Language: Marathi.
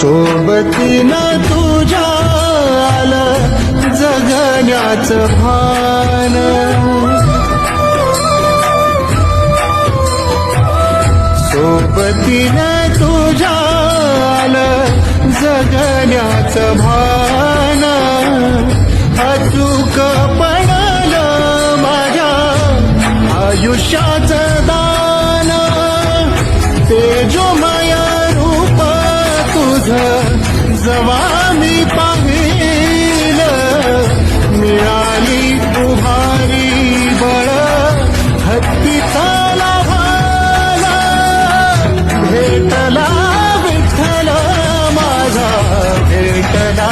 सोबतीनं तुझ्या आलं जगण्याचं भान. सोबतीनं तुझ्या आलं जगण्याचं भान. अचूक पडलं माझ्या आयुष्याचं जवा मी पाहिल मिळाली तुहारी बळ हत्तीचा लाभाला भेटला विठ्ठल माझा भेटला